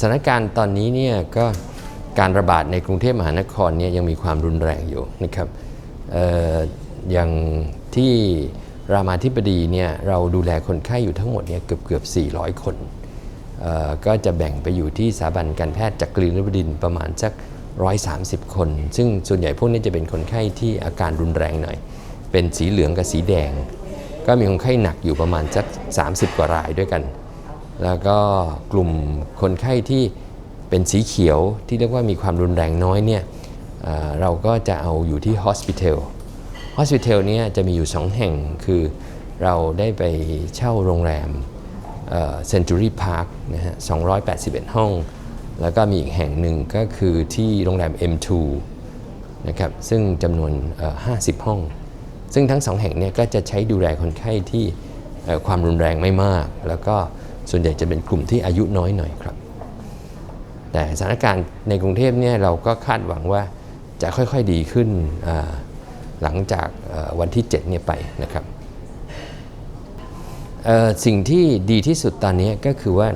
สถานการณ์ตอนนี้เนี่ยก็การระบาดในกรุงเทพมหานครเนี่ยยังมีความรุนแรงอยู่นะครับอย่างที่รามาธิบดีเนี่ยเราดูแลคนไข้อยู่ทั้งหมดเนี่ยเกือบเกือบ400 คน ก็จะแบ่งไปอยู่ที่สถาบันการแพทย์จักรีนบดินประมาณสัก 130 คน ซึ่งส่วนใหญ่พวกนี้จะเป็นคนไข้ที่อาการรุนแรงหน่อย เป็นสีเหลืองกับสีแดง ก็มีคนไข้หนักอยู่ประมาณสัก 30 กว่ารายด้วยกัน แล้วก็กลุ่มคนไข้ที่เป็นสีเขียวที่เรียกว่ามีความรุนแรงน้อยเนี่ยเเราก็จะเอาอยู่ที่ hospital hospital เนี่ยจะมีอยู่ 2 แห่งคือเราได้ไปเช่าโรงแรมเซนจูรี่พาร์คนะฮะ 281 ห้อง แล้วก็มีอีกแห่งหนึ่งก็คือที่โรงแรม M2 นะครับ ซึ่งจำนวน 50 ห้อง ซึ่งทั้งสองแห่งเนี่ยก็จะใช้ดูแลคนไข้ที่ความรุนแรงไม่มาก แล้วก็ ส่วนใหญ่จะเป็นกลุ่มที่อายุน้อยหน่อยครับ แต่สถานการณ์ในกรุงเทพเนี่ยเราก็คาดหวังว่าจะค่อยๆดีขึ้นหลังจากวันที่7เนี่ยไปนะครับสิ่งที่ดีที่สุดตอนนี้ก็คือว่า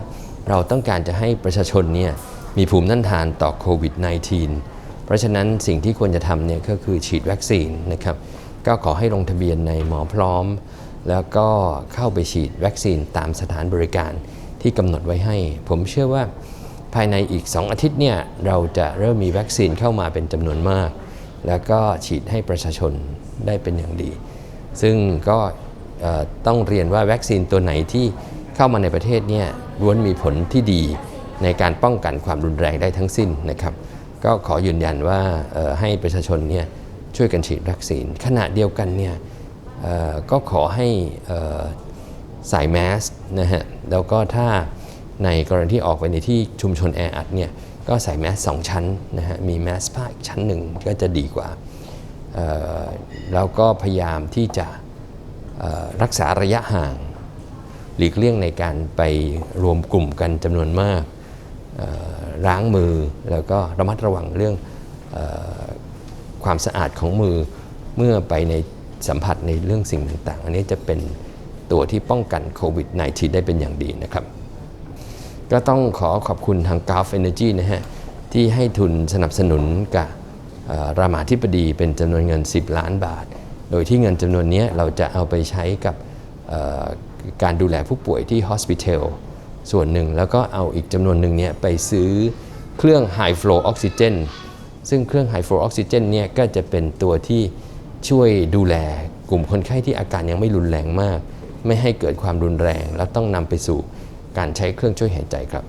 เราต้องการจะให้ประชาชนเนี่ยมีภูมิต้านทานต่อโควิด -19 เพราะฉะนั้นสิ่งที่ควรจะทำเนี่ยก็คือฉีดวัคซีนนะครับ ก็ขอให้ลงทะเบียนในหมอพร้อม แล้วก็เข้าไปฉีดวัคซีนตามสถานบริการที่กำหนดไว้ให้ ผมเชื่อว่าภายในอีก 2 อาทิตย์เนี่ยเราจะเริ่มมีวัคซีนเข้ามาเป็นจำนวนมาก แล้วก็ฉีดให้ประชาชนได้เป็นอย่างดี ซึ่งก็ต้องเรียนว่าวัคซีนตัวไหนที่เข้ามาในประเทศเนี่ยล้วนมีผลที่ดีในการป้องกันความรุนแรงได้ทั้งสิ้นนะครับ ก็ขอยืนยันว่าให้ประชาชนเนี่ยช่วยกันฉีดวัคซีนขณะเดียวกันเนี่ย ก็ขอให้ใส่แมสนะฮะแล้วก็ถ้าในกรณีที่ออกไปในที่ชุมชนแออัดเนี่ยก็ใส่แมสสองชั้นนะฮะมีแมสผ้าอีกชั้นหนึ่งก็จะดีกว่าแล้วก็พยายามที่จะรักษาระยะห่าง หลีกเลี่ยงในการไปรวมกลุ่มกันจำนวนมากล้างมือแล้วก็ระมัดระวังเรื่องออความสะอาดของมือเมื่อไปใน สัมผัสในเรื่องสิ่งต่างๆ อันนี้จะเป็นตัวที่ป้องกันโควิด -19 ได้เป็นอย่างดีนะครับ ก็ต้องขอขอบคุณทาง g u l f Energy นะฮะ ที่ให้ทุนสนับสนุนกับรามาธิบดีเป็นจำนวนเงิน 10 ล้านบาท โดยที่เงินจำนวนนี้เราจะเอาไปใช้กับการดูแลผู้ป่วยที่ Hospital ส่วนหนึ่งแล้วก็เอาอีกจำนวนหนึ่งเนี่ยไปซื้อเครื่อง High Flow Oxygen ซึ่งเครื่อง High Flow Oxygen เนี่ยก็จะเป็นตัวที่ ช่วยดูแลกลุ่มคนไข้ที่อาการยังไม่รุนแรงมาก ไม่ให้เกิดความรุนแรง แล้วต้องนำไปสู่การใช้เครื่องช่วยหายใจครับ